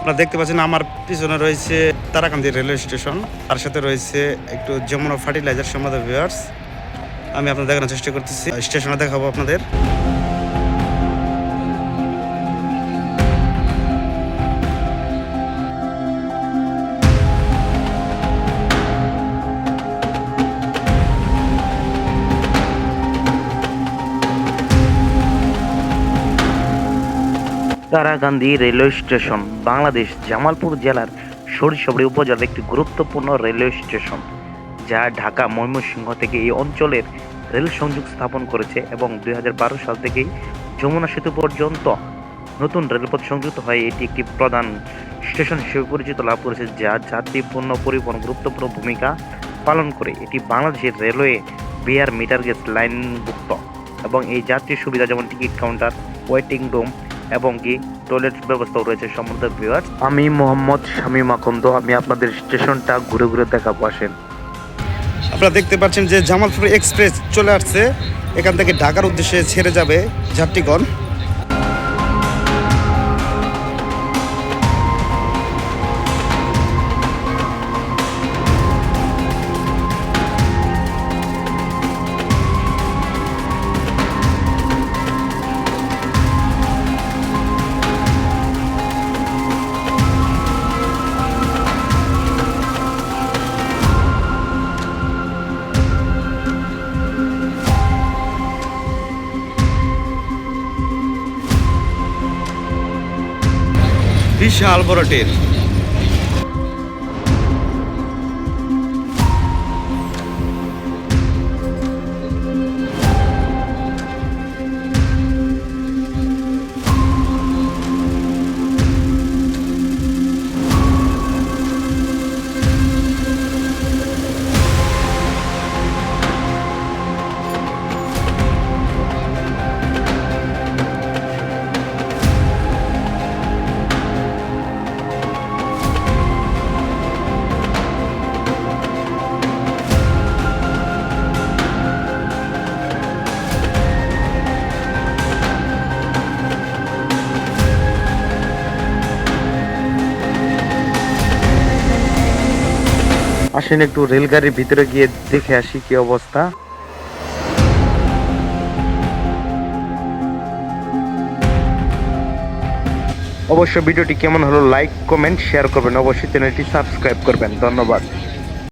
আপনারা দেখতে পাচ্ছেন আমার পিছনে রয়েছে তারাকান্দি রেলওয়ে স্টেশন। তার সাথে রয়েছে একটু যমুনা ফার্টিলাইজার সম্বন্ধে ভিউয়ার্স আমি আপনাদের দেখানোর চেষ্টা করতেছি। স্টেশনে দেখাবো আপনাদের। তারাকান্দি রেলওয়ে স্টেশন, বাংলাদেশ জামালপুর জেলার সরিষাবাড়ি উপজেলার একটি গুরুত্বপূর্ণ রেলওয়ে স্টেশন, যা ঢাকা ময়মনসিংহ থেকে এই অঞ্চলের রেল সংযোগ স্থাপন করেছে এবং দুই হাজার বারো সাল থেকেই যমুনা সেতু পর্যন্ত নতুন রেলপথ সংযুক্ত হয়ে এটি একটি প্রধান স্টেশন হিসেবে পরিচিত লাভ করেছে, যা যাত্রী পণ্য পরিবহন গুরুত্বপূর্ণ ভূমিকা পালন করে। এটি বাংলাদেশের রেলওয়ে বিআর মিটার গেজ লাইনভুক্ত এবং এই যাত্রী সুবিধা যেমন টিকিট কাউন্টার, ওয়েটিং রুম এবং কি টয়লেট ব্যবস্থাও রয়েছে সমৃদ্ধ ভিউয়ার্স আমি মোহাম্মদ শামীম আকন্দ, আমি আপনাদের স্টেশনটা ঘুরে ঘুরে দেখাবো, আসেন। আপনারা দেখতে পাচ্ছেন যে জামালপুর এক্সপ্রেস চলে আসছে। এখান থেকে ঢাকার উদ্দেশ্যে ছেড়ে যাবে যাত্রীগণ বিশাল বড় ট্রেন। আসেন একটু রেলগাড়ির ভিতরে গিয়ে দেখে আসি কি অবস্থা। অবশ্য ভিডিওটি কেমন হলো লাইক কমেন্ট শেয়ার করবেন। অবশ্যই চ্যানেলটি সাবস্ক্রাইব করবেন। ধন্যবাদ।